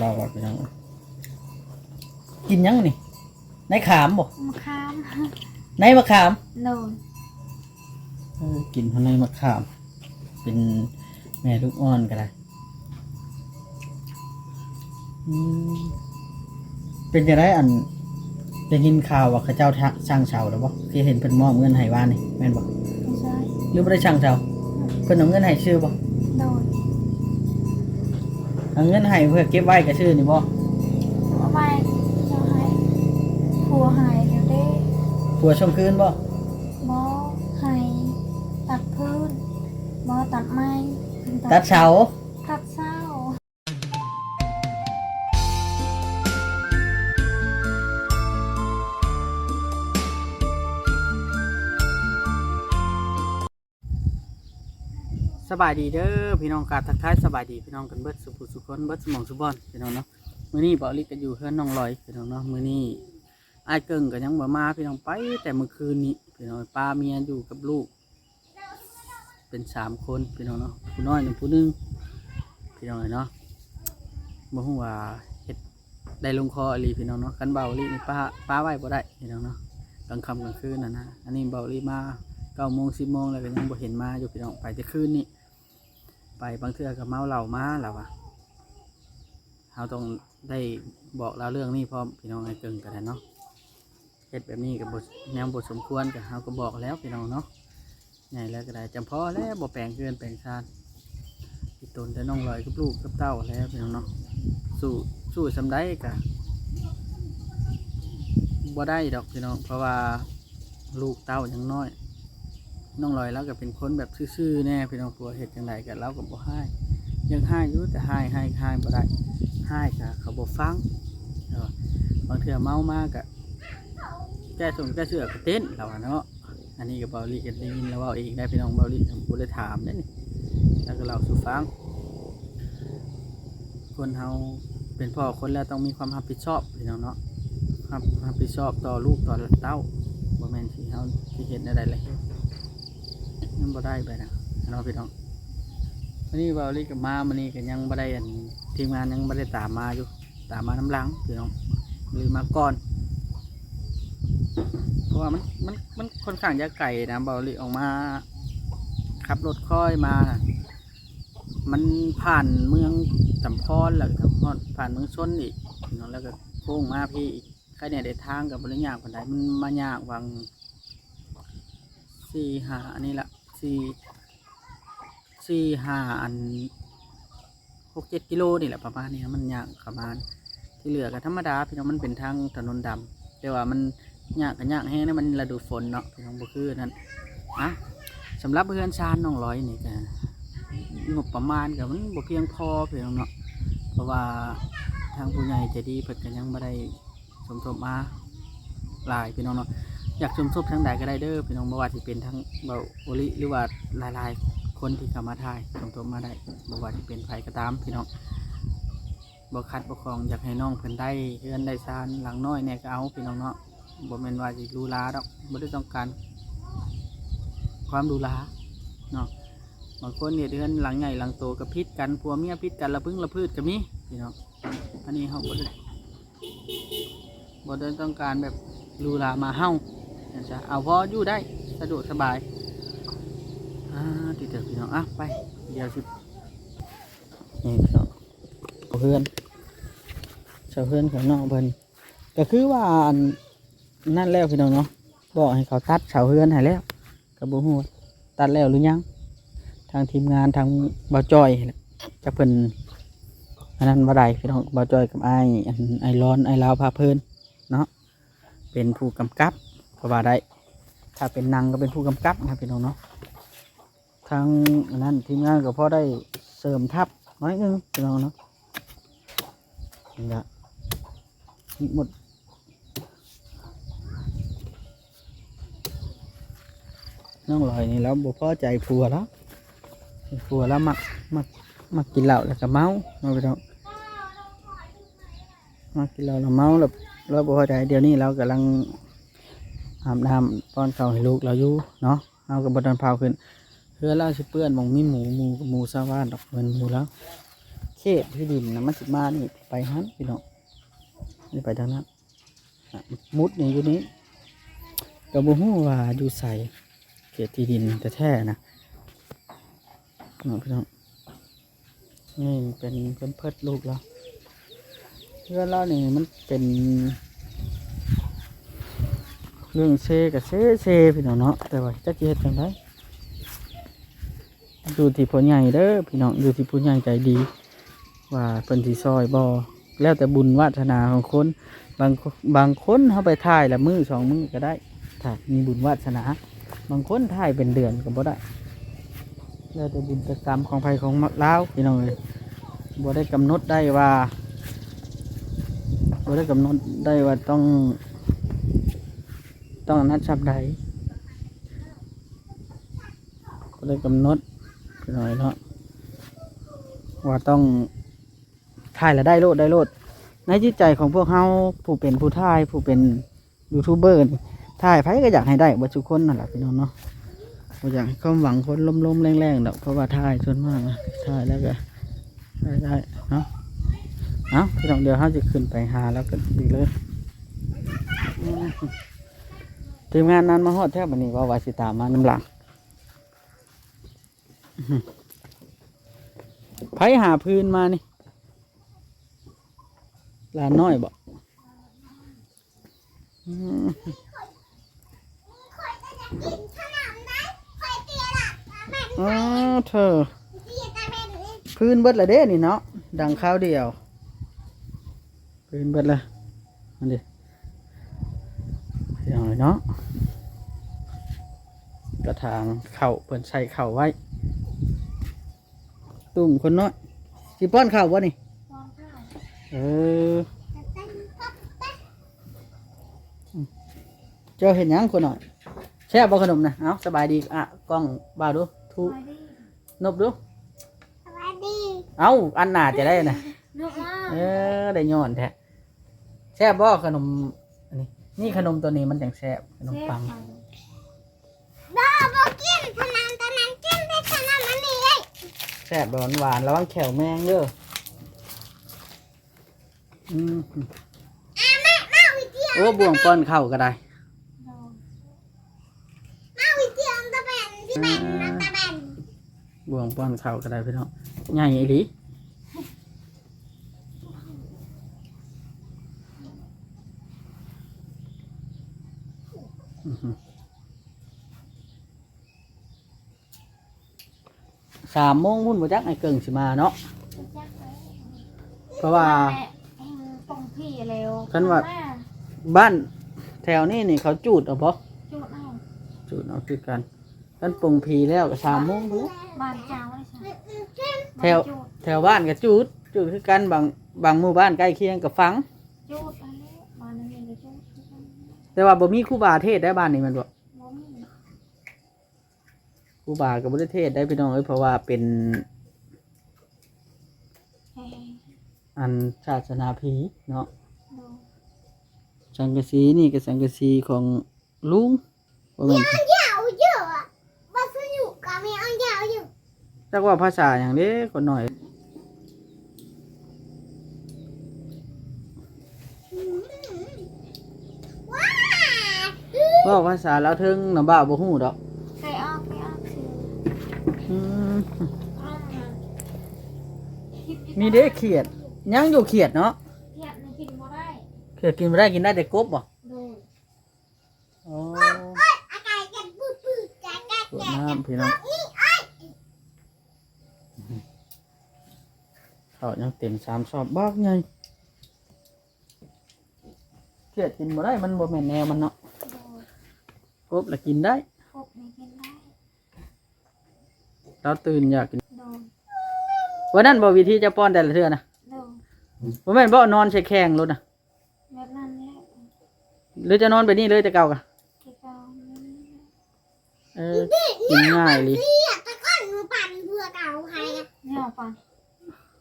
เราก่อนพี่น้องกินยังนี่ในขามบ่มะขามในมะขามโดนเออกินข้างในมะขาม เป็นแม่ลูกอ่อนก็ได้อืมเป็นจะได้อันได้ยินข่าวว่าเขาเจ้าช่างเสาแล้วบ่ที่เห็นเพิ่นมอบเงินให้ว่านี่แม่นบ่ไม่ใช่หรือบ่ได้ช่างเสาเพิ่นเอาเงินให้ชื่อบ่โดน เอาเงินให้เพื่อเก็บไว้กับชื่อนี่บ่เอาไปเจะให้ผัวหายเดี๋ยวได้ผัวชมคืนบ่บอให้ตัดพื้นบอตัดไม้ตัดเสา บายดีเด้อพี่น้องกาทักทายสบายดีพี่น้องกันเบิดสุขสุขคนเบิดสมองสุบอนพี่น้องเนาะมื้อนี้บ่ลิกก็อยู่เฮือนน้องลอยพี่น้องเนาะมื้อนี้อ้ายเกิงก็ยังบ่มาพี่น้องไป แต่เมื่อคืนนี้พี่น้องป้าเมียอยู่กับลูก เป็นสามคนพี่น้องเนาะผู้น้อยหนึ่งผู้หนึงพี่น้องเนาะบ่ฮู้ว่าเฮ็ดได้ลงคออลีพี่น้องเนาะคันเบาอีหลีนี่ป้าป้าไว้บ่ได้พี่น้องเนาะกลางค่ำกลางคืนน่ะนะอันนี้เบาอีหลีมาโมง10โมงแล้วก็ยังบ่เห็นมาอยู่พี่น้องไปแต่คืนนี้ ไปบางเทื่อก็เมาเหล้ามาแล้ววะเราต้องได้บอกเราเรื่องนี้พร้อมพี่น้องไอ้เกิงกันแหละเนาะเฮ็ดแบบนี้กับบทแนวบทสมควรกับเราก็บอกแล้วพี่น้องเนาะใหญ่แล้วก็ได้จำเพาะแล้วบ่แปลงเกินแปลงชาติพี่ตนแต่น้องลอยกับลูกกับเต้าแล้วพี่น้องเนาะสู้สู้สำได้กะบ่ได้ดอกพี่น้องเพราะว่าลูกเต้ายังน้อย น้องลอยแล้วก็เป็นคนแบบซื่อๆแน่พี่น้องกลัวเห็ดจังไดกันแล้วก็บ่ให้ยังให้อยู่แต่ให้ให้ให้บ่ได้ให้ก็เขาบ่ฟังบางเทื่อเมามากก็แก้ส่งแก้เสือกเต้นเราเนาะอันนี้ก็เบาลีก็ได้ยินแล้วเว่าเองได้พี่น้องเบาลีบ่ได้ถามนี่แล้วก็เราสู่ฟัง คนเฮาเป็นพ่อคนแล้วต้องมีความรับผิดชอบพี่น้องเนาะรับรับผิดชอบต่อลูกต่อเต้าบ่แม่นสิเฮาสิเฮ็ดได้เลย ยังบ่ได้ไปนะเนาะพี่น้องวันนี้เบาลีกับมามันนี้ก็ยังบ่ได้อันทีมงานยังบ่ได้ตามมาอยู่ตามมาน้ำหลังพี่น้องหรือมาก่อนเพราะว่ามันมันมันค่อนข้างจะไกลนะเบาลีออกมาขับรถค่อยมานะมันผ่านเมืองจำพรแล้วก็ผ่านผ่านเมืองชนอีกพี่น้องแล้วก็โค้งมาพี่ใครเนี่ยได้ทางกับบริยาคนใดมันมายากวังสี่หาอันนี้ละ สี่สี่ห้าอันหกเจ็ดกิโลนี่แหละประมาณนี้มันยากประมาณ ที่เหลือก็ธรรมดา พี่น้องมันเป็นทางถนนดำแต่ว่ามันยากกันยากแห้งนะมันฤดูฝนเนาะพี่น้องบ่คือนั่นอะสำหรับเพื่อนชานน้องร้อยนี่ก็งบประมาณกับมันบ่เพียงพอพี่น้องเนาะเพราะว่าทางผู้ใหญ่ใจดีเพิ่นก็ยังบ่ได้สมทบมาหลายพี่น้องเนาะ อยากชมทบทั้งใดก็ได้เด้อพี่น้องบ่ว่าที่เป็นทั้งเบาโอลิหรือว่าหลายๆ คนที่เข้ามาถ่ายชมทบมาได้บ่ว่าที่เป็นไผก็ตามพี่น้องบ่คัดบ่คองอยากให้น้องเพิ่นได้เฮือนได้ซานหลังน้อยแน่ก็เอาพี่น้องเนาะบ่แม่นว่าสิรูหราดอกบ่ได้ต้องการความรูหราเนาะบางคนเนี่ยเฮือนหลังใหญ่หลังโตก็พิษกันผัวเมียพิษกันละพึ่งละพืชก็มีพี่น้องอันนี้เฮาบ่ได้บ่ได้ต้องการแบบรูหรามาเฮ้า นะจ๊ะเอาพออยู่ได้สะดวกสบายอ่าติดเถอะพี่น้องอะไป เดี๋ยวสินี่พี่น้องเพื่อนเจ้าเพื่อนของน้องเพิ่นก็คือว่าอันนั่นแล้วพี่น้องเนาะบอกให้เขาตัดเสาเพื่อนให้แล้วกระบุหัวตัดแล้วหรือยังทางทีมงานทางบ่าวจอยจะเพิ่นอันนั้นบ่ได้พี่น้องบ่าวจอยกับไอ้ายอันไอร้อนไอ้ลาวพาเพิ่นเนาะเป็นผู้กำกับ ก็ว่าได้ ถ้าเป็นนางก็เป็นผู้กำกับนะครับพี่น้องเนาะทางนั้นทีมงานก็พอได้เสริมทัพน้อยนึงพี่น้องเนาะนี่ละนี่หมดน้องลอยนี่แล้วบ่พอใจผัวแล้วผัวแล้วมักมักมักกินเหล้าแล้วก็เมาเอาไปน้องมักกินเหล้าแล้วเมาแล้วแล้วบ่พอใจเดี๋ยวนี้เรากำลัง อาบน้ำป้อนข้าวให้ลูกเราอยู่เนาะเอากับบดันพาวขึ้นเพื่อเล่าสิเปื้อนมองมีหมูหมูหมูซาว่านดอกเงินหมูแล้วเขตที่ดินนะมันสิมานี่ไปฮันพี่น้องนี่ไปทางนั้นมุดนี่อยู่นี้ก็บ่ฮู้ว่าอยู่ใส่เขตที่ดินแต่แท้นะพี่น้องพี่น้องนี่เป็นเพิ่นเพิดลูกแล้วเพื่อนเรานี่มันเป็น เรื่องเซกับเซเซพี่น้องเนาะแต่ว่าจะเฮ็ดจังไดอยู่ที่ผู้ใหญ่เด้อพี่น้องอยู่ที่ผู้ใหญ่ใจดี ว่าเพิ่นสิซอยบ่แล้วแต่บุญวาสนาของคนบางบางคนเฮาไปถ่ายละมือสองมือก็ได้ถ้ามีบุญวาสนา บางคนถ่ายเป็นเดือนก็บ่ได้ แล้วแต่บุญแต่กรรมของไผของลาวพี่น้องเอ้ยบ่ได้กำหนดได้ว่าบ่ได้กำหนดได้ว่าต้อง ต้องนัดชับใดก็เลยกำหนดหน่อยเนาะว่าต้องถ่ายแล้วได้โลดได้โลด ในจิตใจของพวกเขาผู้เป็นผู้ถ่ายผู้เป็นยูทูบเบอร์ถ่ายไผก็อยากให้ได้บัทุกคนนั่นแหละพี่น้องเนาะบ่อยากให้ความหวังคนล้มๆแรงๆดอกเพราะว่าถ่ายส่วนมากนะถ่ายแล้วก็ได้ได้เนาะเอาพี่น้องเดี๋ยวเขาจะขึ้นไปหาแล้วกันอีกเลย ทีมงานนั้นมาฮอดแทบวันนี้ว่าวาสิตามมาน้ำหลังอื้อหือไผหาพื้นมานี่ลานน้อยบ่อืมอ๋อเธอ พื้นเบิดละเด้นี่เนาะ ดังข้าวเดียว พื้นเบิดละมันดิอย่างไรเนาะ กระถางเข่าเปิดใส่เข่าไว้ ตุ่มคนน้อยสิป้อนเข่าวะนี่เออเจ้าเห็นหยังคนหน่อยแช่บบ่ขนมนะเอาสบายดีอะกล้องบ่าวดูทูนบดูสวัสดีเอาอันหนาจะได้นะลูกว่าเออได้ย้อนแท้แซ่บบ่ขนมอันนี้นี่ขนมตัวนี้มันจังแซ่บขนมปัง บ้าบอกกินขนาดตอนนั้นกินได้ขนาดนั้นนี่เอ้ยแซ่บหวานหวานๆระวังแขวแมงเด้ออืมอะแม่มาวิเทียโอ้บ่วงป้อนเข้าวก็ได้มาวิเทียมตะแบนที่แบนนะตะแบนบ่วงป้อนเข้าวก็ได้พี่น้องใหญ่อีหลีอื้อหือ สามโมงพุ่นบ่จักไอ้เกิงสิมาเนาะเพราะว่า ตรงพี่เร็วฉันว่า บ้านแถวนี้นี่เขาจูดเอาบ่จุดเอาจูดเอาคือกันกันปรุงพีแล้วก็สามโมงพุ่นบ้านเจ้าเลยใช่แถวแถวบ้านก็จูดจูดคือกันบางบางหมู่บ้านใกล้เคียงกับฟัง จุดอันนี้บ้านนี้ก็จุดแต่ว่าบ่มีครูบาเทศได้บ้านนี้แมันบ่ บ่มีครูบาก็บ่ได้เทศได้พี่น้องเอ้ยเพราะว่าเป็นเฮ้ยอันศาสนาผีเนาะดูสังกะสีนี่ก็สังกะสีของลุงบ่แม่นยาวเยอะอะบ้านสนุกกับมีอันยาวอยู่จักว่าภาษาหยังเด้คนหน่อยว้าเว้าภาษาลาวเทิงน้ำบ่าวบ่ฮู้ดอก มีเด้เขียด ยังอยู่เขียดเนาะเทียบในกินบ่ได้เขียดกินบ่ได้กินได้แต่กบบ่ดูอ๋ออากาศจะปื้อๆจ้าจ้าสวยน้ำพี่น้องเขายังเต็มสามสอบบักไงเขียดกินบ่ได้มันบ่แม่นแนวมันเนาะกบละกินได้ พวกนี้กินได้ เราตื่นอยากกินดูวันนั้นบ่วิธีจะป้อนแต่ละเทื่อนะดูบ่แม่นบ่นอนใช้แข้งรถนะแบบนั้นแหละหรือจะนอนไปนี่เลยแต่เก่ากะที่เก่านี่เออกินง่ายเลยเรียกตะก้อนมือปั่นเพื่อเก่าใครอะเนี่ยป่ะ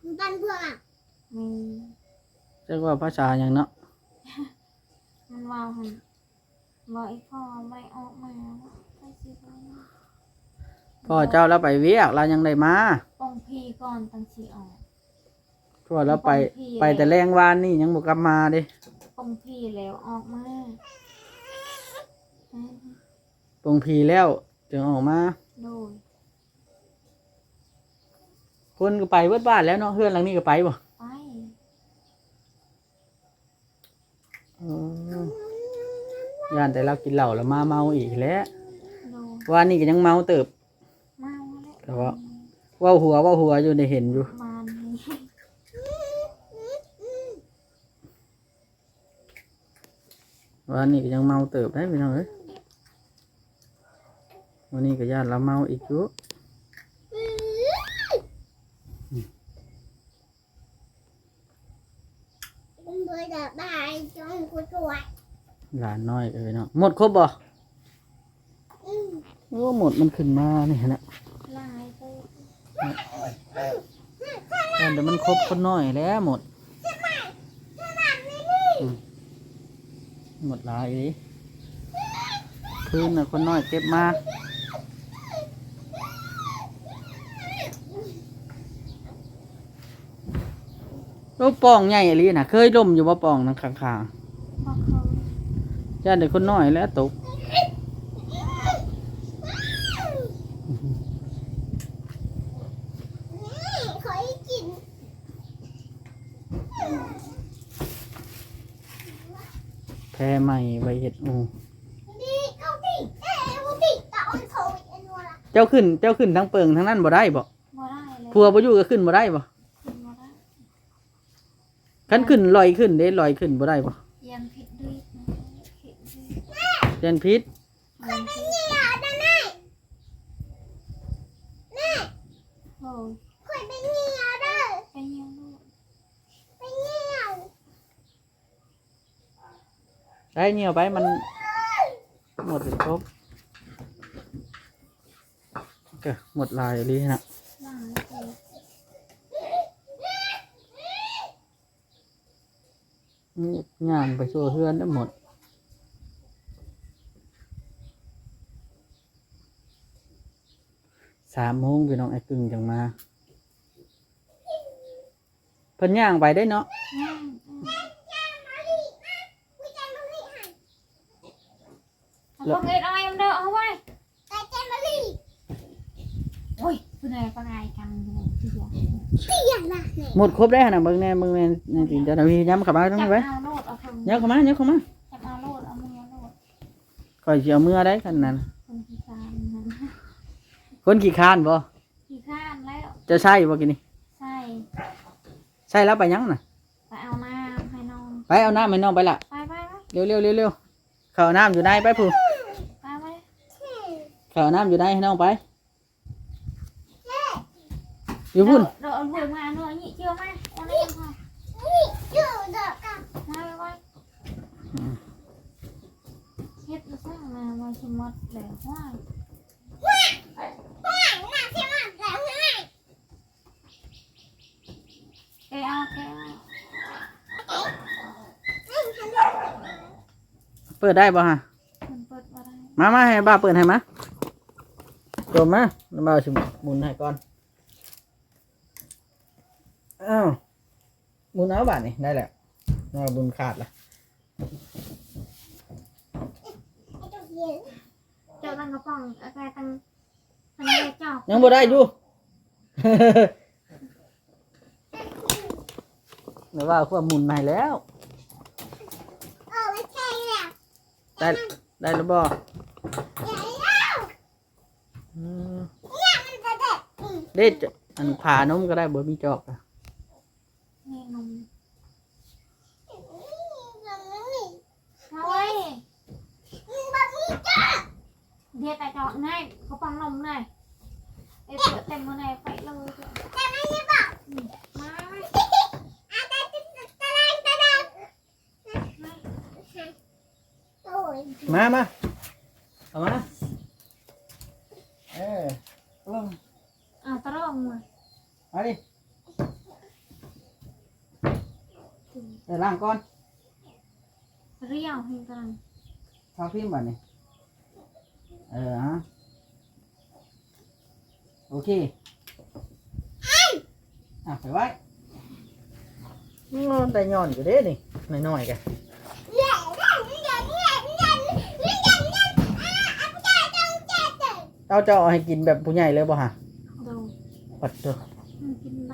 มือปั่นเพื่ออะมีจักว่าภาษาหยังเนาะมันวาวหันบอกอีพ่อไม่ออกมาไปสิไป พ่อเจ้าเราไปเวียกเรายังได้มาปองพีก่อนตั้งสีออกทั่วแล้วไปไปแต่แรงวานนี่ยังบ่กลับมาเด้ปงพี่แล้วออกมาปงพีแล้วจึงออกมาโดยคนก็ไปเบิดบ้านแล้วเนาะเพื่อนหลังนี้ก็ไปบ่ไปอืมย่านแต่เรากินเหล้าแล้วมาเมาอีกแล้วโดยวานนี้ก็ยังเมาเติบเมา แล้วแต่ว่าเว้าหัวเว้าหัวอยู่ได้เห็นอยู่มานี่วานนี้ก็ยังเมาเติบได้พี่น้องเอ้ยวันนี้ก็ย่านเราเมาอีกอยู่เบื่อจะบายจงกูสวยหลานน้อยเลยเนาะหมดครบบ่อืมโอ้หมดมันขึ้นมานี่นะลายไป ย่านเดี๋ยวมันครบคนน้อยแล้วหมดอืมหมดหลายอีคืนน่ะคนน้อยเก็บมาโอ้ปองใหญ่อหลีน่ะเคยล่มอยู่ว่าปองนั่งข้างพอเขาๆย่านเด็กคนน้อยแล้วตก นี่ขอให้กิน แพ้ให ม่ใบเห็ดอูเอาดิเอ้ยเจ้าขึ้น เจ้าขึ้นทั้งเปิงทั้งนั้นบ่ได้บ่บ่ได้เลยพัวบ่อยู่ก็ขึ้นบ่ได้บ่กินบ่ได้คันขึ้นลอยขึ้นเด้ลอยขึ้นบ่ได้บ่ยังผิดด้วยนะผิดด้วยเรียนพิษยังผิดนี่อะนะแม่แม่โอ้ยคอยเป็นเหี่ยเด้อ ไปเยี่ยมลูก เป็นเหี่ยว ได้เหนียวไปมันหมดครบก็หมดลายลีนะลายไปนี่ย่างไปโซ่เฮือนได้หมดสามโมงพี่น้องไอ้กึ่งจังมาเพิ่นย่างไปได้เนาะ ย่างอืม มาดิมาวิจัยมาดิหัน เอาพวกเอ็ดเอาไว้มันเด้อเอาไว้แต่เจมาดิโอ้ยผู้ใดปะไงกันเลยทีเดียวเปียกนะแม่หมดครบได้ขนาดเบิ่งแน่เบิ่งแน่ในตีนเจ้าหน้าที่ย้ำเข้ามาตรงจันี้บไว้เอาโลดเอาคนย้ำเข้ามาย้ำเข้ามาจับเอาโลดเอามือโลดคอยสิเชียวเมื่อได้กันนั้นคนพิการนั้นคนขี้คร้านบ่ขี้ข้านแล้วจะใช่บ่กินนี่ใส่ใช่แล้วไปยังน่ะไปเอาน้ำให้น้องไปเอาน้ำให้น้องไปละไปไปไปเร็วเร็วเร็วเร็วเข้าเอาน้ำอยู่ในไปผู้ไปไปเข้าเอาน้ำอยู่ในให้น้องไปอยู่พุ่นเดี๋ยวเอาหัวมาหน่อยนี่เชื่อไหมเอาได้ยังพอนี่อยู่เด้อกับมาไปไปเฮ็ดมาสร้างมาว่าชิมดแล้วว่าข้างหน้าใช่ไหมแล้วไงแกเอาแกเอาเปิดได้บ่ฮะมันเปิดบ่ได้มามาให้บ้าเปิดให้มา ตัวมาแล้วบ้าชิหมุนให้ก่อนอ้าวหมุนเอาบาทนี่ได้แล้วน่าบุญขาดละเจ้าตั้งกระป๋องอาแกตั้งตั้งเจ้ายังบ่ได้อยู่เดี๋ยวว่าควบหมุนใหม่แล้วได้ได้แล้วบ่ ใหญ่แล้ว อืม เนี่ยมันจะเด็ดอืม เด็ดจะอันผ่านมก็ได้บ่มีจอกอะนี่นมนี่มันไม่มีมาไว้เดี๋ยวแต่เจาะง่ายกระป๋องนมเลยไอ้เปิดเต็มมือเลยไปเลยเจ้าแต่ไม่ได้บอกมาไว้อาตาตาตาตาตาโอ้ยมามาเอามา ล่างก่อนเรียวเพียงกำลังทอพิมพ์บ่นี้เออฮะโอเคอะไปไว้นอนแต่ย่อนอยู่เด้นี่หน่อยๆกันเอาจะเอาให้กินแบบผู้ใหญ่เลยป่ะฮะดูปัดตัวกินไป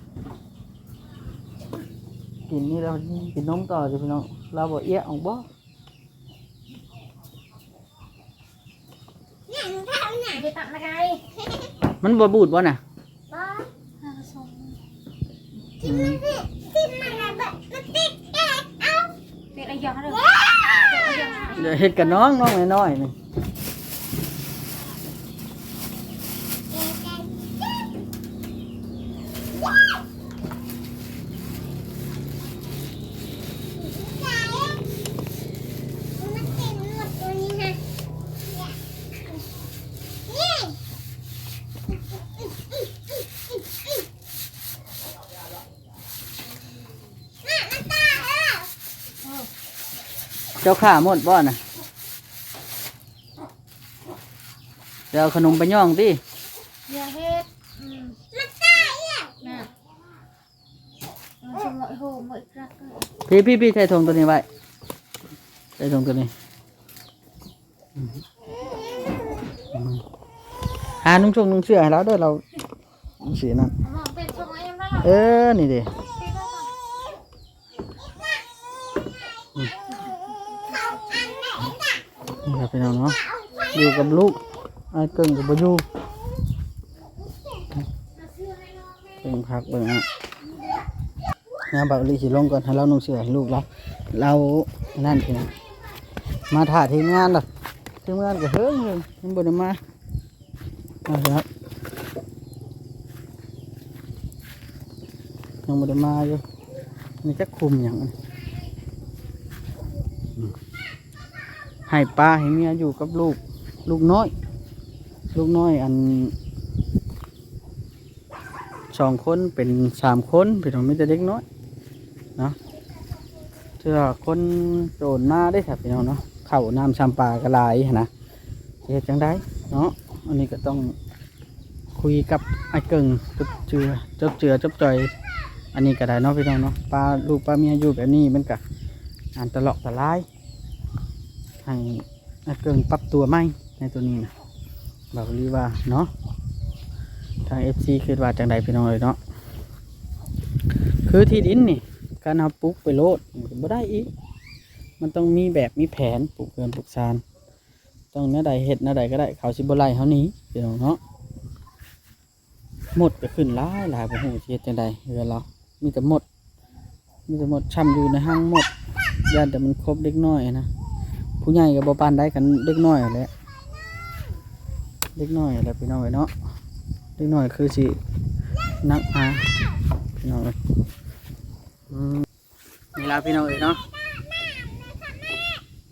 กินนี่เรากินนมต่อสิพี่น้องเราบ่เอี้ยออกบ่เนี่ยหนูทำน่ะไปตักนะไก่มันบ่บูดบ่น่ะบอสห้าสองที่มันเนี่ยที่มันอะแบบมันติดแอกเอาเด็กอะไรอย่างเด้อเด็กอะไรอย่างเดี๋ยวเฮ็ดกับน้องน้องน้อยๆนี่ แอกแอกใจมันติดหมดตัวนี้นะนี่ น่ะมันตายแล้ว เจ้าข้าหมดบ่น่ะเดี๋ยวเอาขนมไปย่องติอย่าเฮ็ดอืมมันตายแล้วน่ะมันจะหมดโหหมดรักเลยพี่พี่พี่ใส่ถุงตัวนี้ไว้ใส่ถุงตัวนี้ หานุ่งชงนุ่งเสื้อให้เราเด้อเราสีนั่นมองเป็นทรงไอ้ยังได้หรอเออนี่ดิพี่ก็ต้องเขาอันไหนน่ะนี่ครับพี่น้องเนาะเอาไปอยู่กับลูกไอ้เกิงกับบ่อยู่เบิ่งพักเบิ่งอะงานบาลีสิลงก่อนให้เรานุ่งเสื้อให้ลูกเราเรานั่นพี่น้องมาถ่ายทีมงานดอกทีมงานก็เฮิงเลยยังบ่ได้มา เอาครับยังบ่ได้มาอยู่นี่จะคุมอย่างนี้ให้ป้าให้เมียอยู่กับลูก ลูกน้อย ลูกน้อยอันสองคนเป็นสามคนเป็นของมิตรเด็กน้อยเนาะเจอคนโดนมาได้ครับพี่น้องเนาะเข่าน้ำชามปลากระลายนะจะเฮ็ดจังได้เนาะ อันนี้ก็ต้องคุยกับไอ้เกิงจบเจือจบเจือจบจอย อันนี้ก็ได้เนาะพี่น้องเนาะปลาลูกปลาเมียอยู่แบบนี้มันก็อันตลอกตะลายให้ไอ้เกิงปรับตัวไหมในตัวนี้นะบอกลีว่าเนาะทางเอฟซีคิดว่าจังใดพี่น้องเลยเนาะคือที่ดินนี่การเอาปลูกไปโลดมันก็บ่ได้อีก มันต้องมีแบบมีแผนปลูกเกินปลูกซาน ต้องเนื้อใดเห็ดเนื้อใดก็ได้เขาสิบไล่เขาหนี้พี่น้องเนาะหมดก็ขึ้นหลายหลายบ่ฮู้สิเฮ็ดจังใดเรือเรามีแต่หมดมีแต่หมดช่ำอยู่ในห้างหมดย่านแต่มันครบเด็กน้อยนะผู้ใหญ่กับบ่ปานได้กันเด็กน้อยแหละเด็กน้อยแหละพี่น้องเอ้ยเนาะเด็กน้อยคือสินักอาพี่น้องเอ้ยนี่ละพี่น้องเอ้ยเนาะ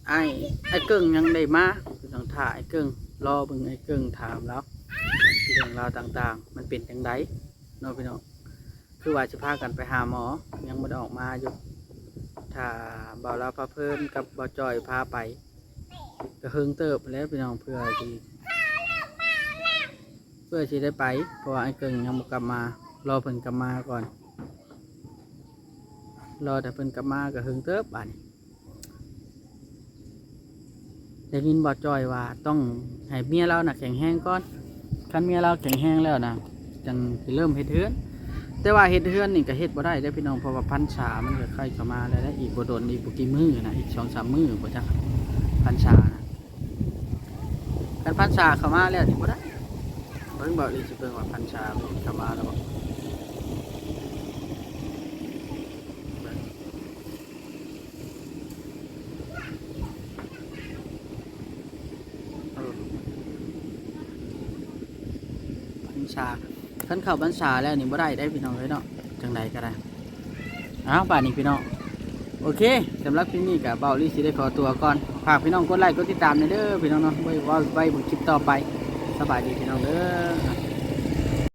ไอ้ไอ้เกิ่งยังได้มา ต้องถ่ายไอ้เกิ่งรอบิ่งไอ้เกิ่งถามแล้วเรื่องราวต่างๆ มันเป็นจังไดเนาะพี่น้องคือว่าจะพากันไปหาหมอยังไม่ออกมาอยู่ถ้าเบาลาพาเพิ่นกับเบาจอยพาไปก็เฮิงเติบแล้วพี่น้องเพื่อที่เพื่อที่ได้ไป เพราะว่าไอ้เกิงยังบ่กลับมารอเพิ่นกลับมาก่อน รอแต่เพิ่นกลับมาก็เฮิงเติบบัดนี้ ได้ยินเบาจอยว่าต้องให้เมียเราน่ะแข็งแรงก่อนคันเมียเราแข็งแรงแล้วนะจังสิเริ่มเฮ็ดเฮือน แต่ว่าเฮ็ดเฮือนนี่ก็เฮ็ดบ่ได้เด้พี่น้องเพราะว่าพันษามันก็ใกล้เข้ามาแล้วนะอีกบ่โดนอีกบ่กี่มื้อนะอีก2-3มื้อบ่จักพันษานะคันพันษาเข้ามาแล้วนี่บ่ได้เบิ่งบ่เลยสิเบิ่งว่าพันษาเข้ามาแล้วบ่เออพันษา ขัน เข้าบรรษาแล้วนี่บ่ได้ได้พี่น้องเลยเนาะจังใดก็ได้อ้าวป่านนี้พี่น้องโอเคสำหรับคลิปนี้กับเบาลีสิได้ขอตัวก่อนฝากพี่น้องกดไลค์กดติดตามในเด้อพี่น้องเนาะไว้ไว้ไว้บนคลิปต่อไปสบายดีพี่น้องเด้อ